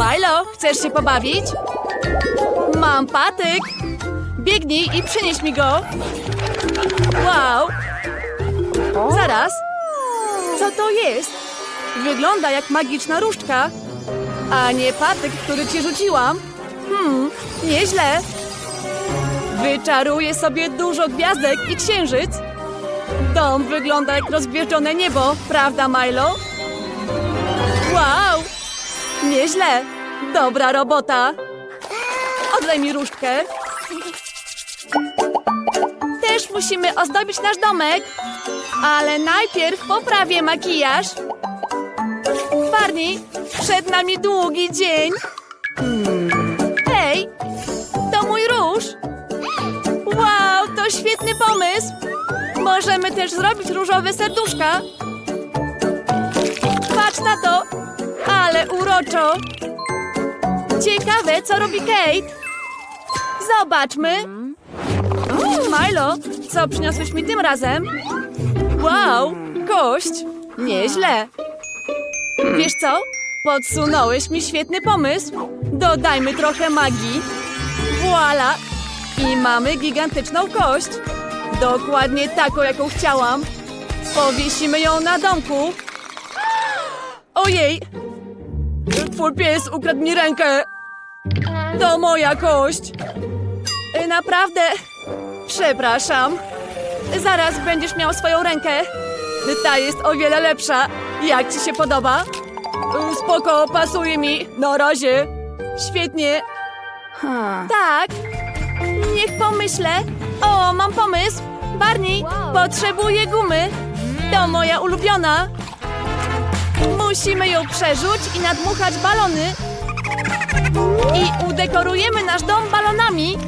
Milo, chcesz się pobawić? Mam patyk. Biegnij i przynieś mi go. Wow. Zaraz. Co to jest? Wygląda jak magiczna różdżka. A nie patyk, który ci rzuciłam. Hmm, nieźle. Wyczaruję sobie dużo gwiazdek i księżyc. Dom wygląda jak rozgwieżdżone niebo, prawda, Milo? Wow! Nieźle. Dobra robota. Oddaj mi różdżkę. Też musimy ozdobić nasz domek. Ale najpierw poprawię makijaż. Barney, przed nami długi dzień. Hej, to mój róż. Wow, to świetny pomysł. Możemy też zrobić różowe serduszka. Patrz na to. Ale uroczo. Ciekawe, co robi Kate. Zobaczmy. Milo, co przyniosłeś mi tym razem? Wow, kość. Nieźle. Wiesz co? Podsunąłeś mi świetny pomysł. Dodajmy trochę magii. Voila! I mamy gigantyczną kość. Dokładnie taką, jaką chciałam. Powiesimy ją na domku. Ojej! Twój pies ukradł mi rękę. To moja kość. Naprawdę. Przepraszam. Zaraz będziesz miał swoją rękę. Ta jest o wiele lepsza. Jak ci się podoba? Spoko, pasuje mi. Na razie. Świetnie. Tak. Niech pomyślę. O, mam pomysł. Barney, potrzebuję gumy. To moja ulubiona. Musimy ją przerzuć i nadmuchać balony. I udekorujemy nasz dom balonami.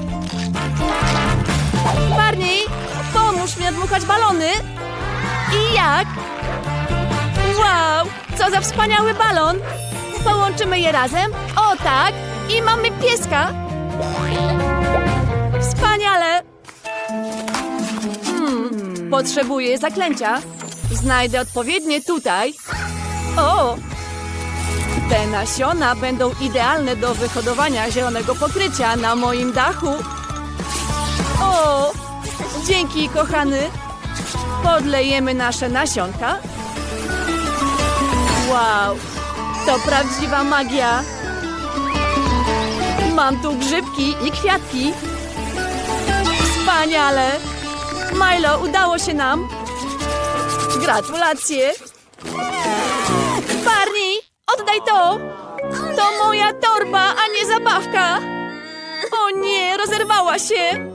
Barney, pomóż mi nadmuchać balony. I jak? Wow, co za wspaniały balon. Połączymy je razem. O tak. I mamy pieska. Wspaniale. Hmm, potrzebuję zaklęcia. Znajdę odpowiednie tutaj. O! Te nasiona będą idealne do wyhodowania zielonego pokrycia na moim dachu. O! Dzięki, kochany. Podlejemy nasze nasionka. Wow! To prawdziwa magia. Mam tu grzybki i kwiatki. Wspaniale! Milo, udało się nam. Gratulacje! Barney, oddaj to! To moja torba, a nie zabawka! O nie, rozerwała się!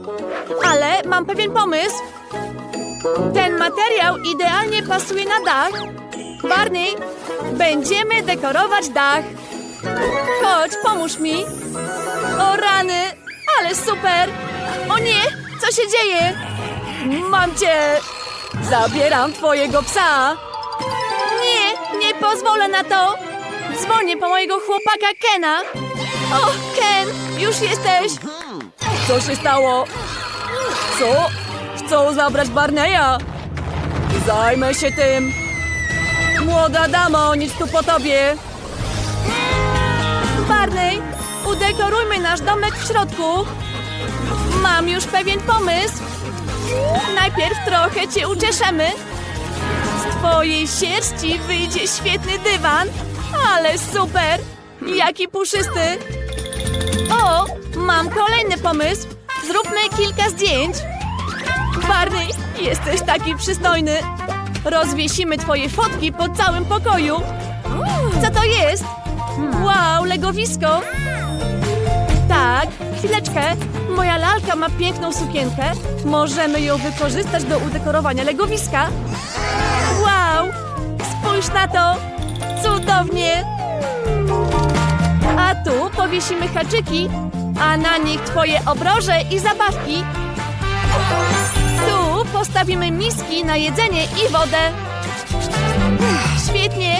Ale mam pewien pomysł. Ten materiał idealnie pasuje na dach. Barney, będziemy dekorować dach. Chodź, pomóż mi. O rany, ale super! O nie, co się dzieje? Mam cię! Zabieram twojego psa! Nie, pozwolę na to! Dzwonię po mojego chłopaka Kena! O, Ken, już jesteś! Co się stało? Co? Chcą zabrać Barneya? Zajmę się tym! Młoda damo, nic tu po tobie! Barney, udekorujmy nasz domek w środku! Mam już pewien pomysł! Najpierw trochę cię uczeszemy. Twojej sierści wyjdzie świetny dywan. Ale super! Jaki puszysty! O, mam kolejny pomysł. Zróbmy kilka zdjęć. Barney, jesteś taki przystojny. Rozwiesimy twoje fotki po całym pokoju. Co to jest? Wow, legowisko. Tak, chwileczkę. Moja lalka ma piękną sukienkę. Możemy ją wykorzystać do udekorowania legowiska. Spójrz na to! Cudownie! A tu powiesimy haczyki, a na nich twoje obroże i zabawki. Tu postawimy miski na jedzenie i wodę. Świetnie!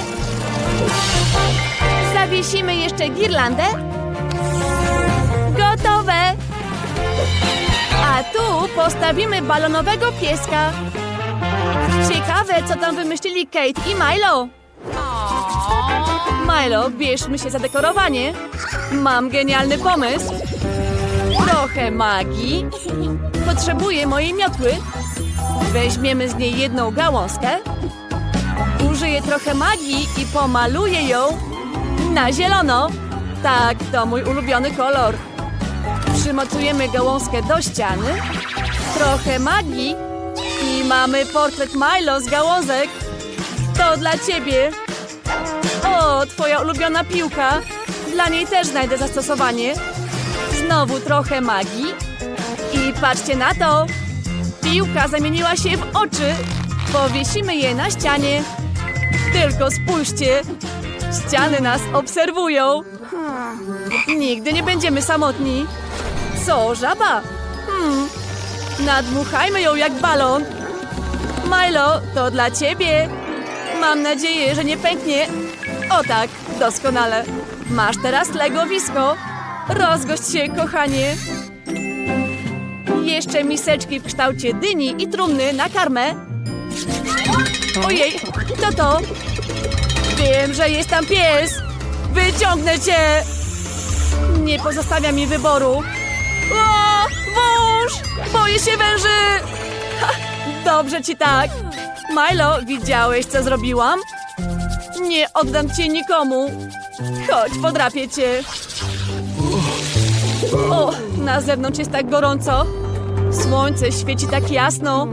Zawiesimy jeszcze girlandę. Gotowe! A tu postawimy balonowego pieska. Ciekawe, co tam wymyślili Kate i Milo. Milo, bierzmy się za dekorowanie. Mam genialny pomysł. Trochę magii. Potrzebuję mojej miotły. Weźmiemy z niej jedną gałązkę. Użyję trochę magii i pomaluję ją na zielono. Tak, to mój ulubiony kolor. Przymocujemy gałązkę do ściany. Trochę magii mamy portret Milo z gałązek. To dla ciebie. O, twoja ulubiona piłka. Dla niej też znajdę zastosowanie. Znowu trochę magii. I patrzcie na to. Piłka zamieniła się w oczy. Powiesimy je na ścianie. Tylko spójrzcie. Ściany nas obserwują. Nigdy nie będziemy samotni. Co, żaba? Hmm. Nadmuchajmy ją jak balon. Milo, to dla ciebie. Mam nadzieję, że nie pęknie. O tak, doskonale. Masz teraz legowisko. Rozgość się, kochanie. Jeszcze miseczki w kształcie dyni i trumny na karmę. Ojej, kto to? Wiem, że jest tam pies. Wyciągnę cię. Nie pozostawia mi wyboru. O, wąż! Boję się węży! Ha, dobrze ci tak. Milo, widziałeś, co zrobiłam? Nie oddam cię nikomu. Chodź, podrapię cię. O, na zewnątrz jest tak gorąco. Słońce świeci tak jasno.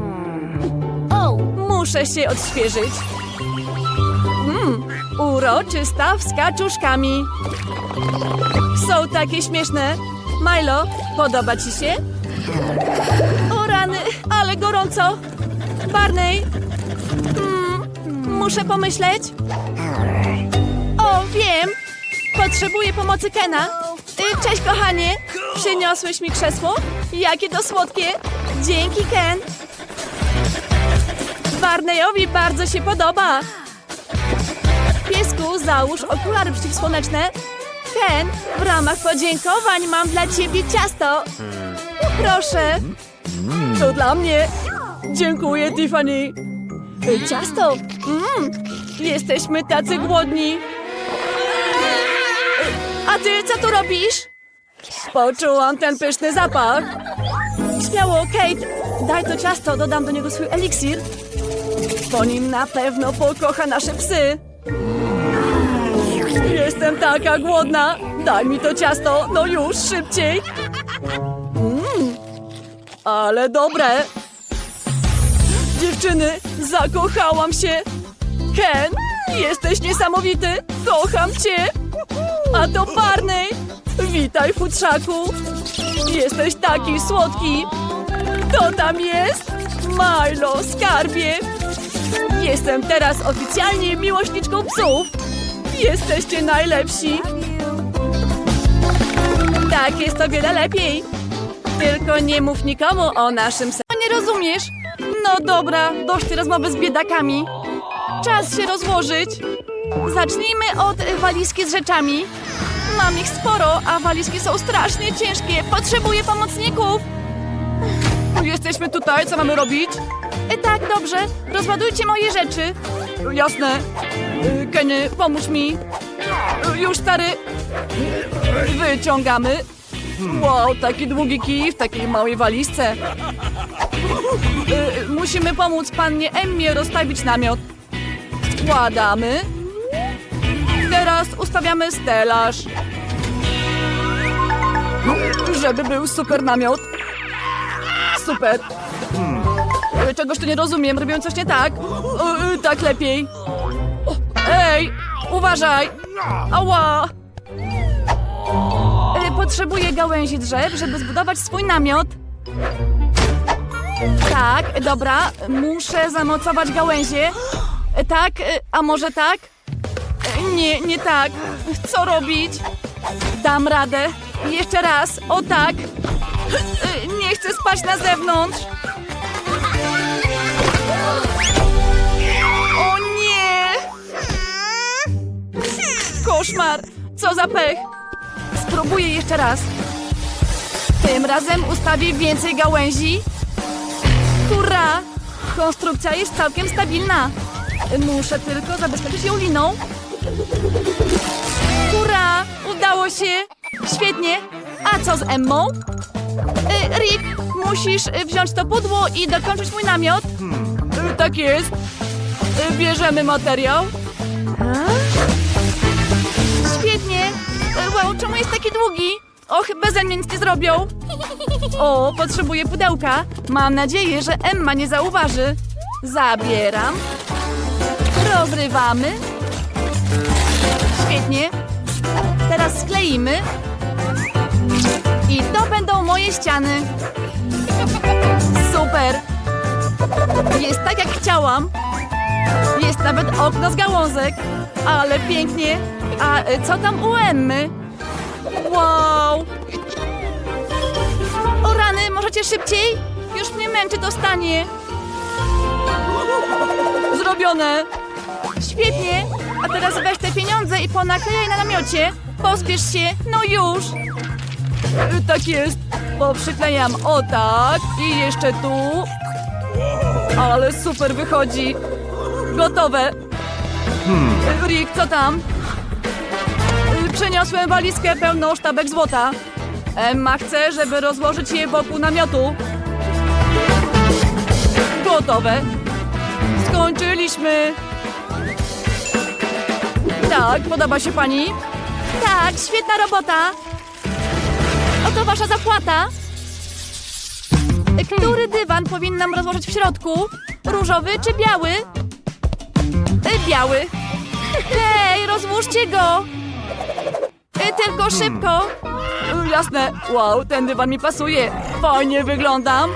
O, muszę się odświeżyć. Mmm, uroczysta z kaczuszkami. Są takie śmieszne. Milo, podoba ci się? O rany, ale gorąco. Barney, mm, muszę pomyśleć. O, wiem. Potrzebuję pomocy Kena. Y, Cześć, kochanie. Przyniosłeś mi krzesło? Jakie to słodkie. Dzięki, Ken. Barneyowi bardzo się podoba. Piesku, załóż okulary przeciwsłoneczne. Ken, w ramach podziękowań mam dla ciebie ciasto. Proszę. To dla mnie. Dziękuję, Tiffany. Ciasto. Mm, jesteśmy tacy głodni. A ty co tu robisz? Poczułam ten pyszny zapach. Śmiało, Kate. Daj to ciasto, dodam do niego swój eliksir. Po nim na pewno pokocha nasze psy. Jestem taka głodna. Daj mi to ciasto, no już, szybciej. Mmm, ale dobre. Dziewczyny, zakochałam się. Ken, jesteś niesamowity. Kocham cię. A to Barney. Witaj, futrzaku. Jesteś taki słodki. Kto tam jest? Milo, skarbie. Jestem teraz oficjalnie miłośniczką psów. Jesteście najlepsi. Tak, jest o wiele lepiej. Tylko nie mów nikomu o naszym se... Nie rozumiesz? No dobra, dość rozmowy z biedakami. Czas się rozłożyć. Zacznijmy od walizki z rzeczami. Mam ich sporo, a walizki są strasznie ciężkie. Potrzebuję pomocników. Jesteśmy tutaj, co mamy robić? E, tak, dobrze. Rozładujcie moje rzeczy. Jasne. E, Kenny, pomóż mi. E, Już, stary. Wyciągamy. Wow, taki długi kij w takiej małej walizce. E, Musimy pomóc pannie Emmie rozstawić namiot. Składamy. Teraz ustawiamy stelaż. Żeby był super namiot. Super. Czegoś tu nie rozumiem, robią coś nie tak. E, Tak lepiej. Ej, uważaj. Ała. E, Potrzebuję gałęzi drzew, żeby zbudować swój namiot. Tak, dobra, muszę zamocować gałęzie. Tak, a może tak? Nie, nie tak. Co robić? Dam radę. Jeszcze raz, o tak. Nie chcę spać na zewnątrz. O nie! Koszmar! Co za pech! Spróbuję jeszcze raz. Tym razem ustawię więcej gałęzi. Hurra! Konstrukcja jest całkiem stabilna. Muszę tylko zabezpieczyć ją liną. Hurra! Udało się! Świetnie! A co z Emmą? Y, Rick, musisz y, wziąć to pudło i dokończyć mój namiot. Y, Tak jest. Bierzemy materiał. Świetnie. Wow, czemu jest taki długi? Och, beze mnie nic nie zrobią. O, potrzebuję pudełka. Mam nadzieję, że Emma nie zauważy. Zabieram. Rozrywamy. Świetnie. Teraz skleimy. I to będą moje ściany. Super. Jest tak, jak chciałam. Jest nawet okno z gałązek. Ale pięknie. A y, co tam u Emmy? Wow. O rany, możecie szybciej? Już mnie męczy to stanie. Zrobione. Świetnie. A teraz weź te pieniądze i ponaklejaj na namiocie. Pospiesz się. No już. Y, Tak jest. Poprzyklejam o tak. I jeszcze tu. Ale super wychodzi. Gotowe. Y, Rick, co tam? Przeniosłem walizkę pełną sztabek złota. Emma chce, żeby rozłożyć je wokół namiotu. Gotowe. Skończyliśmy. Tak, podoba się pani? Tak, świetna robota. Oto wasza zapłata. Który dywan powinnam rozłożyć w środku? Różowy czy biały? E, Biały. Hej, rozłóżcie go. E, Tylko szybko. E, Jasne. Wow, ten dywan mi pasuje. Fajnie wyglądam.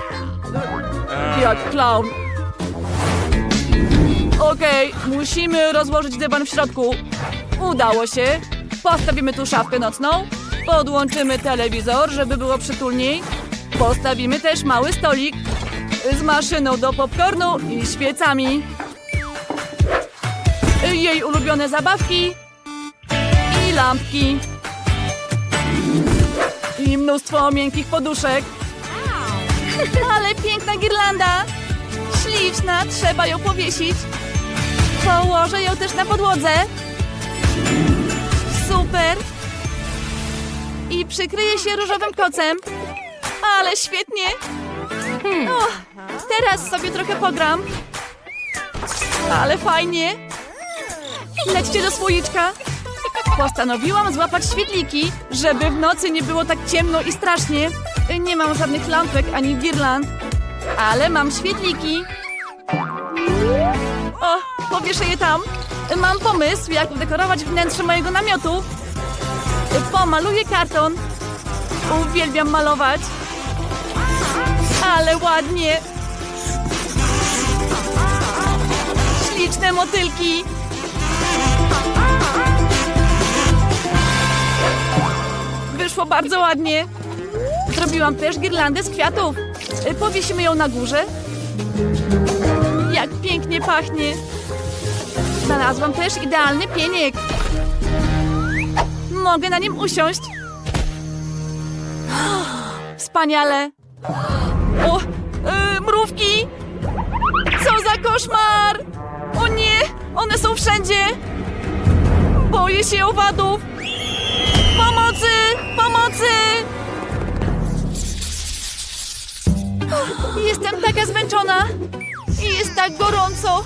E, Jak clown. Okej, musimy rozłożyć dywan w środku. Udało się. Postawimy tu szafkę nocną. Podłączymy telewizor, żeby było przytulniej. Postawimy też mały stolik z maszyną do popcornu i świecami. Jej ulubione zabawki i lampki. I mnóstwo miękkich poduszek. Ale piękna girlanda. Śliczna, trzeba ją powiesić. Położę ją też na podłodze. Super. I przykryję się różowym kocem. Ale świetnie. O, teraz sobie trochę pogram. Ale fajnie. Lećcie do słoiczka. Postanowiłam złapać świetliki, żeby w nocy nie było tak ciemno i strasznie. Nie mam żadnych lampek ani girland, ale mam świetliki. O, powieszę je tam. Mam pomysł, jak udekorować wnętrze mojego namiotu. Pomaluję karton. Uwielbiam malować. Ale ładnie. Śliczne motylki. Wyszło bardzo ładnie. Zrobiłam też girlandę z kwiatów. Y, Powiesimy ją na górze. Jak pięknie pachnie. Znalazłam też idealny pieniek. Mogę na nim usiąść. Wspaniale. O, y, mrówki! Co za koszmar! O nie, one są wszędzie. Boję się owadów. Pomocy! Jestem taka zmęczona. I jest tak gorąco.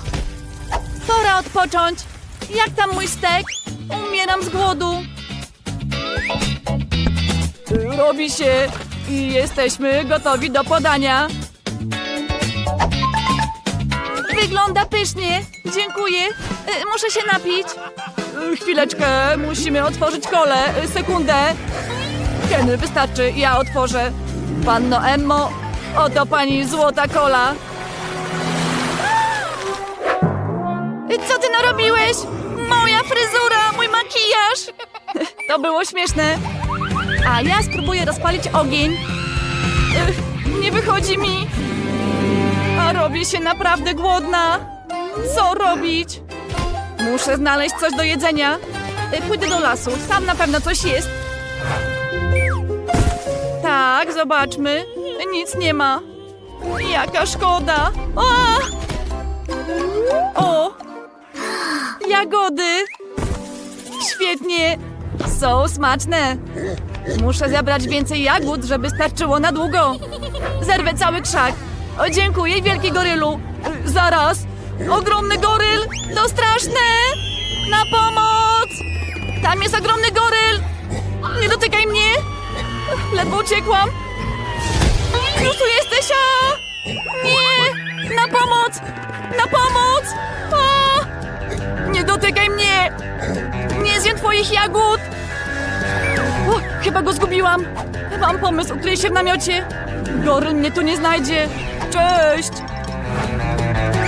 Pora odpocząć. Jak tam mój stek? Umieram z głodu. Robi się i jesteśmy gotowi do podania. Wygląda pysznie. Dziękuję. Y, Muszę się napić. Y, Chwileczkę, musimy otworzyć kole. Y, Sekundę. Kenny, wystarczy, ja otworzę. Panno Emmo, oto pani złota kola. Co ty narobiłeś? Moja fryzura, mój makijaż. To było śmieszne. A ja spróbuję rozpalić ogień. Nie wychodzi mi. A robię się naprawdę głodna. Co robić? Muszę znaleźć coś do jedzenia. Pójdę do lasu, tam na pewno coś jest. Tak, zobaczmy. Nic nie ma. Jaka szkoda. A! O! Jagody! świetnie! Są smaczne! Muszę zebrać więcej jagód, żeby starczyło na długo. Zerwę cały krzak. O, dziękuję, wielki gorylu. Zaraz! Ogromny goryl! To straszne! Na pomoc! Tam jest ogromny Ledwo uciekłam! Już tu jesteś, a! Nie! Na pomoc! Na pomoc! A! Nie dotykaj mnie! Nie zjem twoich jagód! O, chyba go zgubiłam. Mam pomysł, ukryję się w namiocie. Goryl mnie tu nie znajdzie. Cześć!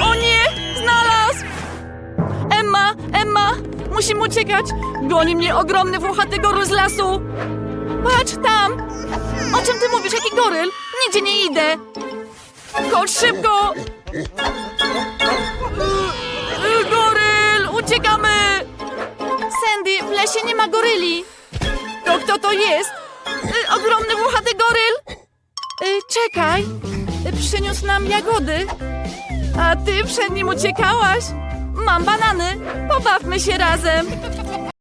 O nie! Znalazł! Emma! Emma! Musimy uciekać! Goni mnie ogromny, włochaty goryl z lasu! Patrz tam! O czym ty mówisz? Jaki goryl? Nigdzie nie idę! Chodź szybko! Goryl! Uciekamy! Sandy, w lesie nie ma goryli. To kto to jest? Y, ogromny, włochaty goryl! Y, czekaj, y, przyniósł nam jagody. A ty przed nim uciekałaś? Mam banany, pobawmy się razem.